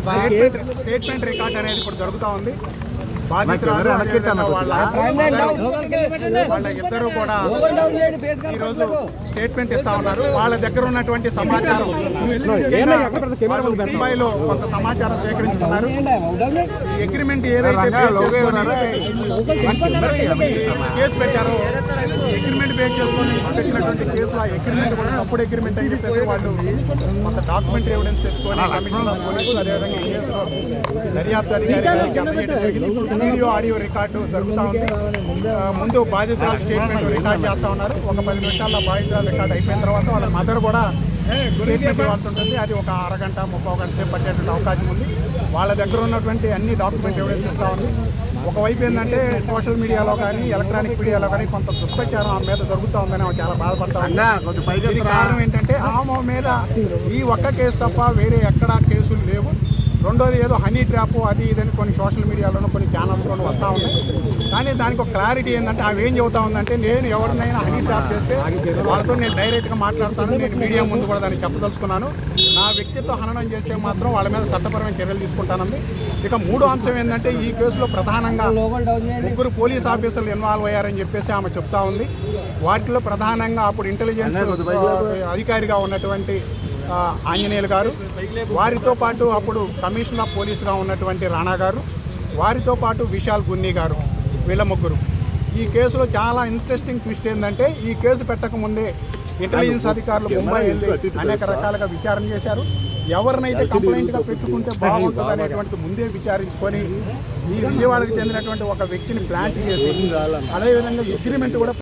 Statement statement record అనేది ఇప్పుడు జరుగుతూ ఉంది. బాధితురాలు వాళ్ళ వాళ్ళ ఇద్దరు కూడా ఈరోజు స్టేట్మెంట్ ఇస్తా ఉన్నారు. వాళ్ళ దగ్గర ఉన్నటువంటి సమాచారం. ముంబైలో కొంత సమాచారం సేకరించుకున్నారు. ఈ అగ్రిమెంట్ ఏదైతే కేసు పెట్టారో అగ్రిమెంట్ బేస్ చేసుకొని పెట్టినటువంటి కేసులో ఆ అగ్రిమెంట్ కూడా తప్పుడు అగ్రిమెంట్ అని చెప్పేసి వాళ్ళు కొంత డాక్యుమెంట్ ఎవిడెన్స్ తెచ్చుకొని కమిషనర్ ఆఫ్ పోలీసు అదేవిధంగా ఈ కేసులో దర్యాప్తు అధికారి అందజేయడం జరిగింది. వీడియో ఆడియో రికార్డు జరుగుతూ ఉంది. ముందు బాధితురాలు స్టేట్మెంట్ రికార్డ్ చేస్తా ఉన్నారు. ఒక పది నిమిషాల్లో బాధితురాలు రికార్డ్ అయిపోయిన తర్వాత వాళ్ళ మదర్ కూడా స్టేట్మెంట్ ఇవ్వాల్సి ఉంటుంది. అది ఒక అరగంట ముప్పై గంట సేపు పట్టేటువంటి అవకాశం ఉంది. వాళ్ళ దగ్గర ఉన్నటువంటి అన్ని డాక్యుమెంట్ ఎవిడెన్స్ ఇస్తూ ఉంది. ఒకవైపు ఏంటంటే సోషల్ మీడియాలో కానీ ఎలక్ట్రానిక్ మీడియాలో కానీ కొంత దుష్ప్రచారం ఆమె మీద జరుగుతూ ఉందని ఆమె చాలా బాధపడతా కారణం ఏంటంటే ఆమె మీద ఈ ఒక్క కేసు తప్ప వేరే ఎక్కడా కేసులు లేవు. రెండోది ఏదో హనీ ట్రాప్ అది ఇదని కొన్ని సోషల్ మీడియాలోనూ ఛానల్స్లోనూ వస్తూ ఉన్నాయి కానీ దానికి ఒక క్లారిటీ ఏంటంటే అవి ఏం చెబుతా ఉందంటే నేను ఎవరినైనా హనీ ట్రాప్ చేస్తే వాళ్ళతో నేను డైరెక్ట్గా మాట్లాడతాను. నేను మీడియా ముందు కూడా దాన్ని చెప్పదలుచుకున్నాను. నా వ్యక్తిత్వ హననం చేస్తే మాత్రం వాళ్ళ మీద చట్టపరమైన చర్యలు తీసుకుంటానంది. ఇక మూడో అంశం ఏంటంటే ఈ కేసులో ప్రధానంగా ముగ్గురు పోలీస్ ఆఫీసర్లు ఇన్వాల్వ్ అయ్యారని చెప్పేసి ఆమె చెప్తా ఉంది. వాటిలో ప్రధానంగా అప్పుడు ఇంటెలిజెన్స్ అధికారిగా ఉన్నటువంటి ఆంజనేయులు గారు. వారితో పాటు అప్పుడు కమిషనర్ ఆఫ్ పోలీసుగా ఉన్నటువంటి రాణా గారు. వారితో పాటు విశాల్ గున్ని గారు వీళ్ళ ముగ్గురు. ఈ కేసులో చాలా ఇంట్రెస్టింగ్ ట్విస్ట్ ఏంటంటే ఈ కేసు పెట్టక ముందే ఇంటెలిజెన్స్ అధికారులు ముంబై వెళ్ళి అనేక రకాలుగా విచారణ చేశారు. ఎవరినైతే కంప్లైంట్గా పెట్టుకుంటే బాగుంటుంది అనేటువంటి ముందే విచారించుకొని ఈ విజయవాడకు చెందినటువంటి ఒక వ్యక్తిని ప్లాంట్ చేసి అదేవిధంగా అగ్రిమెంట్ కూడా